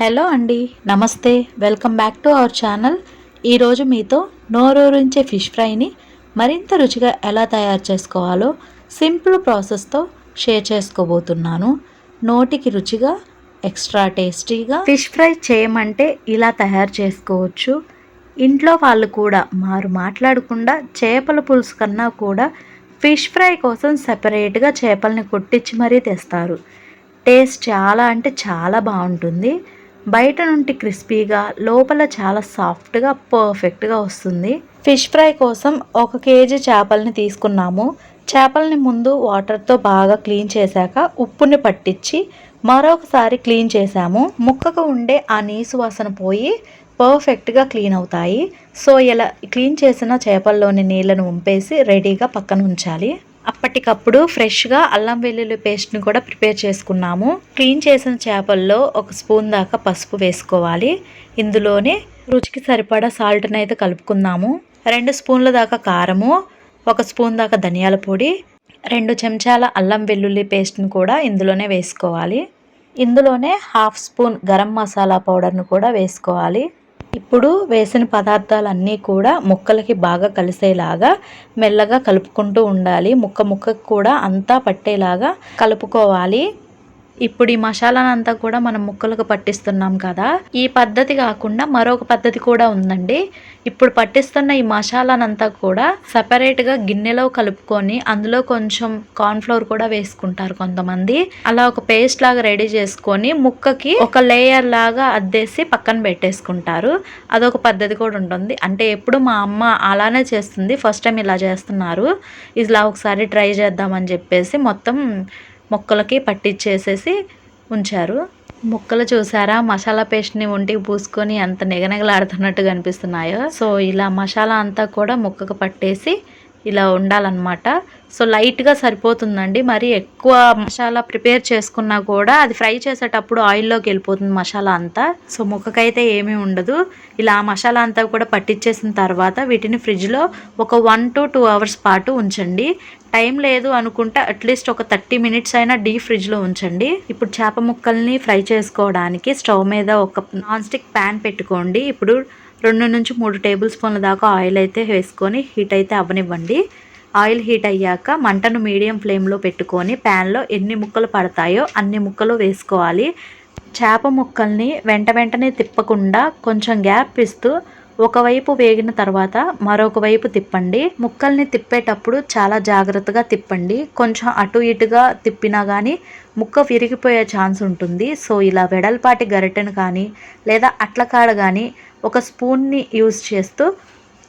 Hello అండి నమస్తే. Welcome back to our channel. ఈరోజు మీతో నోరూరించే ఫిష్ ఫ్రైని మరింత రుచిగా ఎలా తయారు చేసుకోవాలో సింపుల్ ప్రాసెస్తో షేర్ చేసుకోబోతున్నాను. నోటికి రుచిగా ఎక్స్ట్రా టేస్టీగా ఫిష్ ఫ్రై చేయమంటే ఇలా తయారు చేసుకోవచ్చు. ఇంట్లో వాళ్ళు కూడా మారు మాట్లాడకుండా చేపల పులుసు కన్నా కూడా ఫిష్ ఫ్రై కోసం సెపరేట్గా చేపల్ని కొట్టించి మరీ తెస్తారు. టేస్ట్ చాలా అంటే చాలా బాగుంటుంది. బయట నుండి క్రిస్పీగా లోపల చాలా సాఫ్ట్గా పర్ఫెక్ట్గా వస్తుంది. ఫిష్ ఫ్రై కోసం ఒక కేజీ చేపల్ని తీసుకున్నాము. చేపల్ని ముందు వాటర్తో బాగా క్లీన్ చేశాక ఉప్పుని పట్టించి మరొకసారి క్లీన్ చేశాము. ముక్కకు ఉండే ఆ నీసు వాసన పోయి పర్ఫెక్ట్గా క్లీన్ అవుతాయి. సో ఇలా క్లీన్ చేసిన చేపల్లోని నీళ్ళను ఉంపేసి రెడీగా పక్కన ఉంచాలి. అప్పటికప్పుడు ఫ్రెష్గా అల్లం వెల్లుల్లి పేస్ట్ని కూడా ప్రిపేర్ చేసుకున్నాము. క్లీన్ చేసిన చేపల్లో ఒక స్పూన్ దాకా పసుపు వేసుకోవాలి. ఇందులోనే రుచికి సరిపడా సాల్ట్ని అయితే కలుపుకుందాము. రెండు స్పూన్ల దాకా కారము ఒక స్పూన్ దాకా ధనియాల పొడి రెండు చెంచాల అల్లం వెల్లుల్లి పేస్ట్ని కూడా ఇందులోనే వేసుకోవాలి. ఇందులోనే హాఫ్ స్పూన్ గరం మసాలా పౌడర్ను కూడా వేసుకోవాలి. ఇప్పుడు వేసిన పదార్థాలన్నీ కూడా ముక్కలకి బాగా కలిసేలాగా మెల్లగా కలుపుకుంటూ ఉండాలి. ముక్క ముక్కకు కూడా అంతా పట్టేలాగా కలుపుకోవాలి. ఇప్పుడు ఈ మసాలానంతా కూడా మనం ముక్కలకు పట్టిస్తున్నాం కదా. ఈ పద్ధతి కాకుండా మరొక పద్ధతి కూడా ఉందండి. ఇప్పుడు పట్టిస్తున్న ఈ మసాలానంతా కూడా సపరేట్గా గిన్నెలో కలుపుకొని అందులో కొంచెం కార్న్ఫ్లోర్ కూడా వేసుకుంటారు కొంతమంది. అలా ఒక పేస్ట్ లాగా రెడీ చేసుకొని ముక్కకి ఒక లేయర్ లాగా అద్దేసి పక్కన పెట్టేసుకుంటారు. అదొక పద్ధతి కూడా ఉంటుంది. అంటే ఎప్పుడు మా అమ్మ అలానే చేస్తుంది. ఫస్ట్ టైం ఇలా చేస్తున్నారు. ఇలా ఒకసారి ట్రై చేద్దామని చెప్పేసి మొత్తం మొక్కలకి పట్టించేసేసి ఉంచారు. ముక్కలు చూసారా? మసాలా పేస్ట్ని ఒంటికి పూసుకొని ఎంత నిగనిగలాడుతున్నట్టు కనిపిస్తున్నాయో. సో ఇలా మసాలా అంతా కూడా ముక్కకు పట్టేసి ఇలా ఉండాలన్నమాట. సో లైట్గా సరిపోతుందండి. మరి ఎక్కువ మసాలా ప్రిపేర్ చేసుకున్నా కూడా అది ఫ్రై చేసేటప్పుడు ఆయిల్లోకి వెళ్ళిపోతుంది మసాలా అంతా. సో ముక్కకైతే ఏమీ ఉండదు. ఇలా మసాలా అంతా కూడా పట్టించేసిన తర్వాత వీటిని ఫ్రిడ్జ్లో ఒక వన్ టు టూ అవర్స్ పాటు ఉంచండి. టైం లేదు అనుకుంటే అట్లీస్ట్ ఒక థర్టీ మినిట్స్ అయినా డీప్ ఫ్రిడ్జ్లో ఉంచండి. ఇప్పుడు చేప ముక్కల్ని ఫ్రై చేసుకోవడానికి స్టవ్ మీద ఒక నాన్ స్టిక్ ప్యాన్ పెట్టుకోండి. ఇప్పుడు రెండు నుంచి మూడు టేబుల్ స్పూన్ల దాకా ఆయిల్ అయితే వేసుకొని హీట్ అయితే అవ్వనివ్వండి. ఆయిల్ హీట్ అయ్యాక మంటను మీడియం ఫ్లేమ్లో పెట్టుకొని ప్యాన్లో ఎన్ని ముక్కలు పడతాయో అన్ని ముక్కలు వేసుకోవాలి. చేప ముక్కల్ని వెంట వెంటనే తిప్పకుండా కొంచెం గ్యాప్ ఇస్తూ ఒకవైపు వేగిన తర్వాత మరొక వైపు తిప్పండి. ముక్కల్ని తిప్పేటప్పుడు చాలా జాగ్రత్తగా తిప్పండి. కొంచెం అటు ఇటుగా తిప్పినా కానీ ముక్క విరిగిపోయే ఛాన్స్ ఉంటుంది. సో ఇలా వెడల్పాటి గరిటెను కానీ లేదా అట్లకాడ కానీ ఒక స్పూన్ని యూజ్ చేస్తూ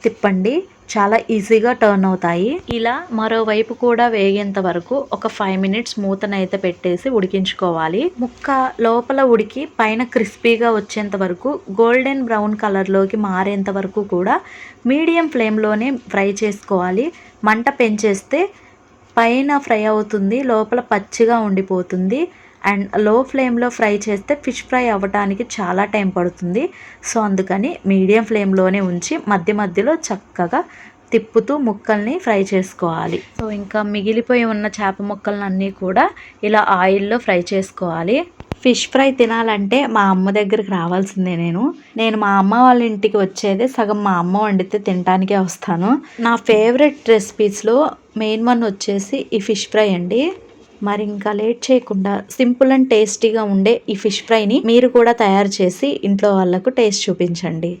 తిప్పండి. చాలా ఈజీగా టర్న్ అవుతాయి. ఇలా మరోవైపు కూడా వేగేంత వరకు ఒక ఫైవ్ మినిట్స్ మూతనైతే పెట్టేసి ఉడికించుకోవాలి. ముక్క లోపల ఉడికి పైన క్రిస్పీగా వచ్చేంత వరకు గోల్డెన్ బ్రౌన్ కలర్లోకి మారేంత వరకు కూడా మీడియం ఫ్లేమ్లోనే ఫ్రై చేసుకోవాలి. మంట పెంచేస్తే పైన ఫ్రై అవుతుంది లోపల పచ్చిగా ఉండిపోతుంది. అండ్లో ఫ్లేమ్లో ఫ్రై చేస్తే ఫిష్ ఫ్రై అవ్వడానికి చాలా టైం పడుతుంది. సో అందుకని మీడియం ఫ్లేమ్లోనే ఉంచి మధ్య మధ్యలో చక్కగా తిప్పుతూ ముక్కల్ని ఫ్రై చేసుకోవాలి. సో ఇంకా మిగిలిపోయి ఉన్న చేప ముక్కలన్నీ కూడా ఇలా ఆయిల్లో ఫ్రై చేసుకోవాలి. ఫిష్ ఫ్రై తినాలంటే మా అమ్మ దగ్గరికి రావాల్సిందే నేను. నేను మా అమ్మ వాళ్ళ ఇంటికి వచ్చేదే సగం మా అమ్మ వండితే తినడానికే వస్తాను. నా ఫేవరెట్ రెసిపీస్లో మెయిన్ వన్ వచ్చేసి ఈ ఫిష్ ఫ్రై అండి. మరి ఇంకా లేట్ చేయకుండా సింపుల్ అండ్ టేస్టీగా ఉండే ఈ ఫిష్ ఫ్రైని మీరు కూడా తయారు చేసి ఇంట్లో వాళ్ళకు టేస్ట్ చూపించండి.